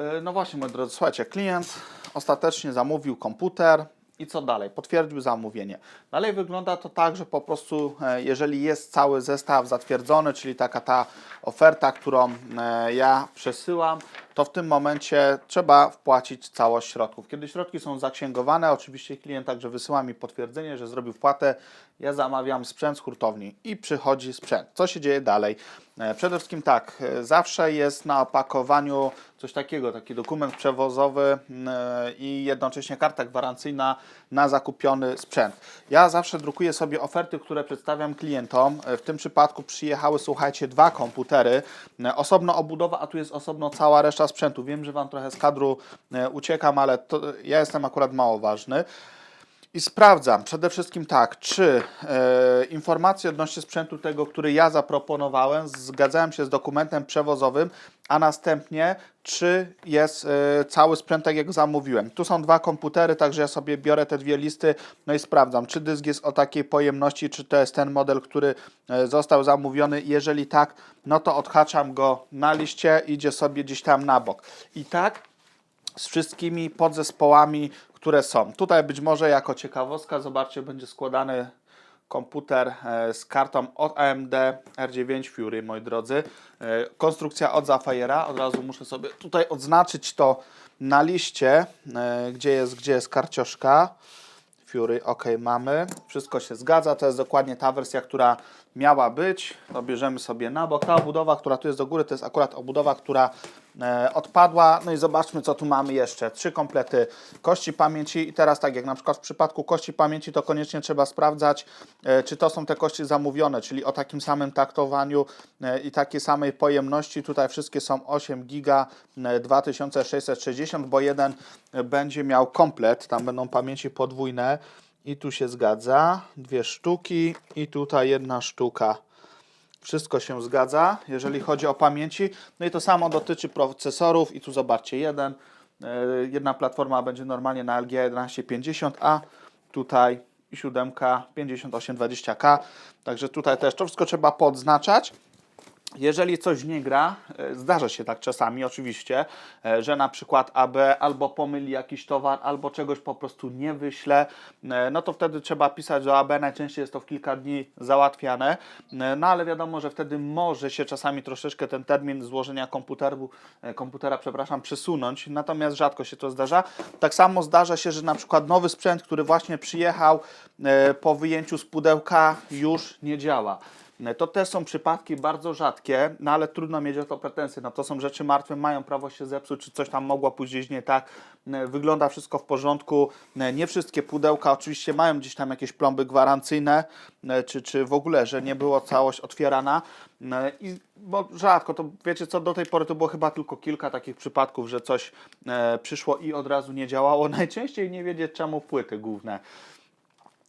E, No właśnie, moi drodzy, słuchajcie, klient ostatecznie zamówił komputer i co dalej? Potwierdził zamówienie. Dalej wygląda to tak, że po prostu e, jeżeli jest cały zestaw zatwierdzony, czyli taka ta oferta, którą e, ja przesyłam, to w tym momencie trzeba wpłacić całość środków. Kiedy środki są zaksięgowane, oczywiście klient także wysyła mi potwierdzenie, że zrobił wpłatę, ja zamawiam sprzęt z hurtowni i przychodzi sprzęt. Co się dzieje dalej? E, Przede wszystkim tak, e, zawsze jest na opakowaniu coś takiego, taki dokument przewozowy mm, e, i jednocześnie karta gwarancyjna na zakupiony sprzęt. Ja zawsze drukuję sobie oferty, które przedstawiam klientom. W tym przypadku przyjechały, słuchajcie, dwa komputery, osobno obudowa, a tu jest osobno cała reszta sprzętu. Wiem, że Wam trochę z kadru e, uciekam, ale to, ja jestem akurat mało ważny. I sprawdzam przede wszystkim tak, czy e, informacje odnośnie sprzętu tego, który ja zaproponowałem, zgadzałem się z dokumentem przewozowym, a następnie czy jest e, cały sprzęt tak jak zamówiłem. Tu są dwa komputery, także ja sobie biorę te dwie listy, no i sprawdzam, czy dysk jest o takiej pojemności, czy to jest ten model, który e, został zamówiony. Jeżeli tak, no to odhaczam go na liście, idzie sobie gdzieś tam na bok. I tak z wszystkimi podzespołami, które są. Tutaj być może jako ciekawostka, zobaczcie, będzie składany komputer e, z kartą od AMD R9 Fury, moi drodzy. E, Konstrukcja od Zafire'a. Od razu muszę sobie tutaj odznaczyć to na liście, e, gdzie jest, gdzie jest karcioszka. Fury, ok, mamy. Wszystko się zgadza. To jest dokładnie ta wersja, która miała być. To bierzemy sobie na bok. Ta obudowa, która tu jest do góry, to jest akurat obudowa, która odpadła. No i zobaczmy, co tu mamy jeszcze. Trzy komplety kości pamięci. I teraz tak, jak na przykład w przypadku kości pamięci, to koniecznie trzeba sprawdzać, e, czy to są te kości zamówione, czyli o takim samym taktowaniu e, i takiej samej pojemności. Tutaj wszystkie są 8 giga e, 2660, bo jeden e, będzie miał komplet. Tam będą pamięci podwójne. I tu się zgadza. Dwie sztuki i tutaj jedna sztuka. Wszystko się zgadza, jeżeli chodzi o pamięci. No i to samo dotyczy procesorów. I tu zobaczcie, jeden, e, jedna platforma będzie normalnie na LG 1150, a tutaj siódemka 5820K. Także tutaj też to wszystko trzeba podznaczać. Jeżeli coś nie gra, e, zdarza się tak czasami oczywiście, e, że na przykład AB albo pomyli jakiś towar, albo czegoś po prostu nie wyśle, e, no to wtedy trzeba pisać do AB, najczęściej jest to w kilka dni załatwiane, no ale wiadomo, że wtedy może się czasami troszeczkę ten termin złożenia komputeru, komputera, przepraszam, przesunąć, natomiast rzadko się to zdarza. Tak samo zdarza się, że na przykład nowy sprzęt, który właśnie przyjechał po wyjęciu z pudełka już nie działa. To też są przypadki bardzo rzadkie, no ale trudno mieć o to pretensje. No to są rzeczy martwe, mają prawo się zepsuć, czy coś tam mogło pójść nie tak. E, Wygląda wszystko w porządku. E, Nie wszystkie pudełka oczywiście mają gdzieś tam jakieś plomby gwarancyjne, e, czy, czy w ogóle, że nie było całość otwierana. E, I bo rzadko, to wiecie co, do tej pory to było chyba tylko kilka takich przypadków, że coś e, przyszło i od razu nie działało. Najczęściej nie wiedzieć czemu płyty główne.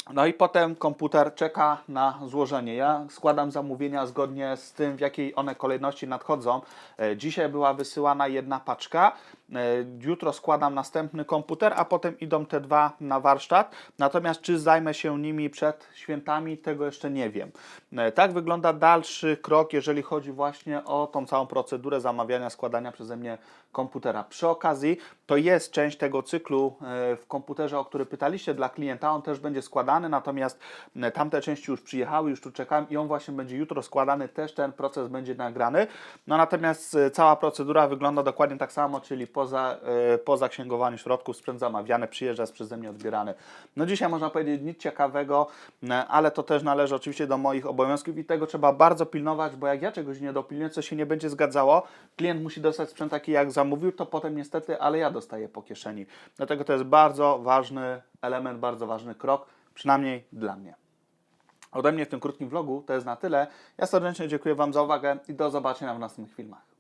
No i potem komputer czeka na złożenie. Ja składam zamówienia zgodnie z tym, w jakiej one kolejności nadchodzą. E, Dzisiaj była wysyłana jedna paczka. E, Jutro składam następny komputer, a potem idą te dwa na warsztat. Natomiast czy zajmę się nimi przed świętami, tego jeszcze nie wiem. E, Tak wygląda dalszy krok, jeżeli chodzi właśnie o tą całą procedurę zamawiania, składania przeze mnie komputera. Przy okazji, to jest część tego cyklu e, w komputerze, o który pytaliście dla klienta. On też będzie składany, natomiast tamte części już przyjechały, już tu czekałem i on właśnie będzie jutro składany. Też ten proces będzie nagrany. No natomiast cała procedura wygląda dokładnie tak samo, czyli poza, e, po zaksięgowaniu środków sprzęt zamawiany przyjeżdża, jest przeze mnie odbierany. No dzisiaj można powiedzieć nic ciekawego, ale to też należy oczywiście do moich obowiązków i tego trzeba bardzo pilnować, bo jak ja czegoś nie dopilnuję, co się nie będzie zgadzało, klient musi dostać sprzęt taki jak zamówił, to potem niestety, ale ja dostaję po kieszeni. Dlatego to jest bardzo ważny element, bardzo ważny krok, przynajmniej dla mnie. Ode mnie w tym krótkim vlogu to jest na tyle. Ja serdecznie dziękuję Wam za uwagę i do zobaczenia w następnych filmach.